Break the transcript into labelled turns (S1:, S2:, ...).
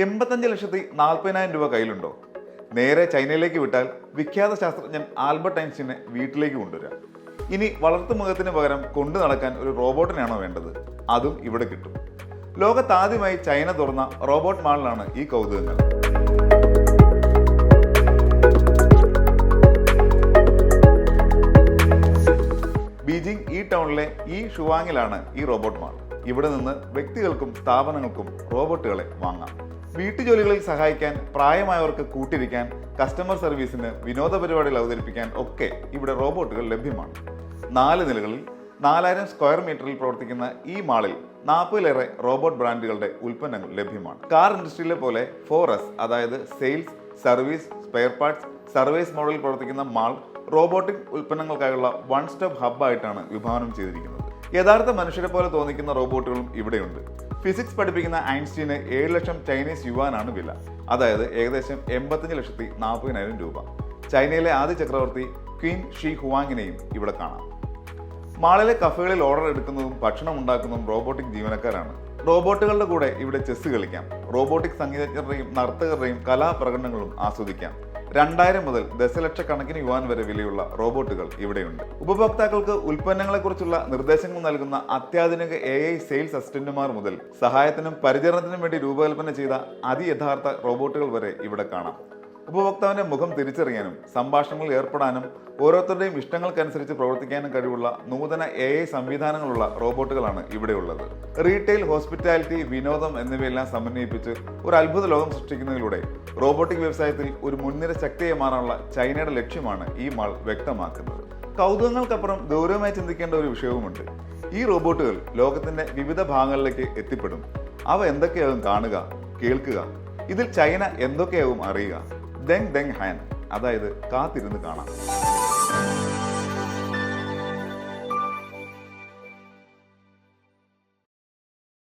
S1: എൺപത്തഞ്ച് ലക്ഷത്തി നാൽപ്പതിനായിരം രൂപ കയ്യിലുണ്ടോ? നേരെ ചൈനയിലേക്ക് വിട്ടാൽ വിഖ്യാത ശാസ്ത്രജ്ഞൻ ആൽബർട്ട് ഐൻസ്റ്റീനെ വീട്ടിലേക്ക് കൊണ്ടുവരാം. ഇനി വളർത്തുമുഖത്തിന് പകരം കൊണ്ടു നടക്കാൻ ഒരു റോബോട്ടിനാണോ വേണ്ടത്? അതും ഇവിടെ കിട്ടും. ലോകത്താദ്യമായി ചൈന തുറന്ന റോബോട്ട് മാളിലാണ് ഈ കൗതുകങ്ങൾ. ബീജിംഗ് ഈ ടൗണിലെ ഈ ഷുവാങ്ങിലാണ് ഈ റോബോട്ട് മാൾ ഇവിടെ നിന്ന് വ്യക്തികൾക്കും സ്ഥാപനങ്ങൾക്കും റോബോട്ടുകളെ വാങ്ങാം. വീട്ടുജോലികളിൽ സഹായിക്കാൻ പ്രായമായവർക്ക് കൂട്ടിരിക്കാൻ കസ്റ്റമർ സർവീസിന് വിനോദ പരിപാടികൾ അവതരിപ്പിക്കാൻ ഒക്കെ ഇവിടെ റോബോട്ടുകൾ ലഭ്യമാണ്. നാല് നിലകളിൽ നാലായിരം സ്ക്വയർ മീറ്ററിൽ പ്രവർത്തിക്കുന്ന ഈ മാളിൽ നാൽപ്പതിലേറെ റോബോട്ട് ബ്രാൻഡുകളുടെ ഉൽപ്പന്നങ്ങൾ ലഭ്യമാണ്. കാർ ഇൻഡസ്ട്രിയിലെ പോലെ ഫോറസ് അതായത് sales service spare parts service മോഡലിൽ പ്രവർത്തിക്കുന്ന മാൾ റോബോട്ടിക് ഉൽപ്പന്നങ്ങൾക്കായുള്ള വൺ സ്റ്റോപ്പ് ഹബ്ബായിട്ടാണ് വിഭാവനം ചെയ്തിരിക്കുന്നത്. യഥാർത്ഥ മനുഷ്യരെ പോലെ തോന്നിക്കുന്ന റോബോട്ടുകളും ഇവിടെയുണ്ട്. ഫിസിക്സ് പഠിപ്പിക്കുന്ന ഐൻസ്റ്റീന് ഏഴ് ലക്ഷം ചൈനീസ് യുവാനാണ് വില. അതായത് ഏകദേശം എൺപത്തഞ്ച് ലക്ഷത്തി നാൽപ്പതിനായിരം രൂപ. ചൈനയിലെ ആദ്യ ചക്രവർത്തി ക്വീൻ ഷീ ഹുവാങ്ങിനെയും ഇവിടെ കാണാം. മാളിലെ കഫേകളിൽ ഓർഡർ എടുക്കുന്നതും ഭക്ഷണം ഉണ്ടാക്കുന്നതും റോബോട്ടിക് ജീവനക്കാരാണ്. റോബോട്ടുകളുടെ കൂടെ ഇവിടെ ചെസ് കളിക്കാം. റോബോട്ടിക് സംഗീതജ്ഞരുടെയും നർത്തകരുടെയും കലാപ്രകടനങ്ങളും ആസ്വദിക്കാം. രണ്ടായിരം മുതൽ ദശലക്ഷക്കണക്കിന് യുവാൻ വരെ വിലയുള്ള റോബോട്ടുകൾ ഇവിടെയുണ്ട്. ഉപഭോക്താക്കൾക്ക് ഉൽപ്പന്നങ്ങളെക്കുറിച്ചുള്ള നിർദ്ദേശങ്ങൾ നൽകുന്ന അത്യാധുനിക എ ഐ സെയിൽസ് അസിസ്റ്റന്റുമാർ മുതൽ സഹായത്തിനും പരിചരണത്തിനും വേണ്ടി രൂപകൽപ്പന ചെയ്ത അതിയഥാർത്ഥ റോബോട്ടുകൾ വരെ ഇവിടെ കാണാം. ഉപഭോക്താവിന്റെ മുഖം തിരിച്ചറിയാനും സംഭാഷണങ്ങളിൽ ഏർപ്പെടാനും ഓരോരുത്തരുടെയും ഇഷ്ടങ്ങൾക്കനുസരിച്ച് പ്രവർത്തിക്കാനും കഴിവുള്ള നൂതന എ ഐ സംവിധാനങ്ങളുള്ള റോബോട്ടുകളാണ് ഇവിടെയുള്ളത്. റീറ്റെയിൽ ഹോസ്പിറ്റാലിറ്റി വിനോദം എന്നിവയെല്ലാം സമന്വയിപ്പിച്ച് ഒരു അത്ഭുത ലോകം സൃഷ്ടിക്കുന്നതിലൂടെ റോബോട്ടിക് വ്യവസായത്തിൽ ഒരു മുൻനിര ശക്തിയെ മാറാനുള്ള ചൈനയുടെ ലക്ഷ്യമാണ് ഈ മാൾ വ്യക്തമാക്കുന്നത്. കൗതുകങ്ങൾക്കപ്പുറം ഗൗരവമായി ചിന്തിക്കേണ്ട ഒരു വിഷയവുമുണ്ട്. ഈ റോബോട്ടുകൾ ലോകത്തിന്റെ വിവിധ ഭാഗങ്ങളിലേക്ക് എത്തിപ്പെടും. അവ എന്തൊക്കെയാകും കാണുക കേൾക്കുക ഇതിൽ ചൈന എന്തൊക്കെയാവും അറിയുക ദെങ് ദെങ് ഹാൻ. അതായത് കാത്തിരുന്ന് കാണാം.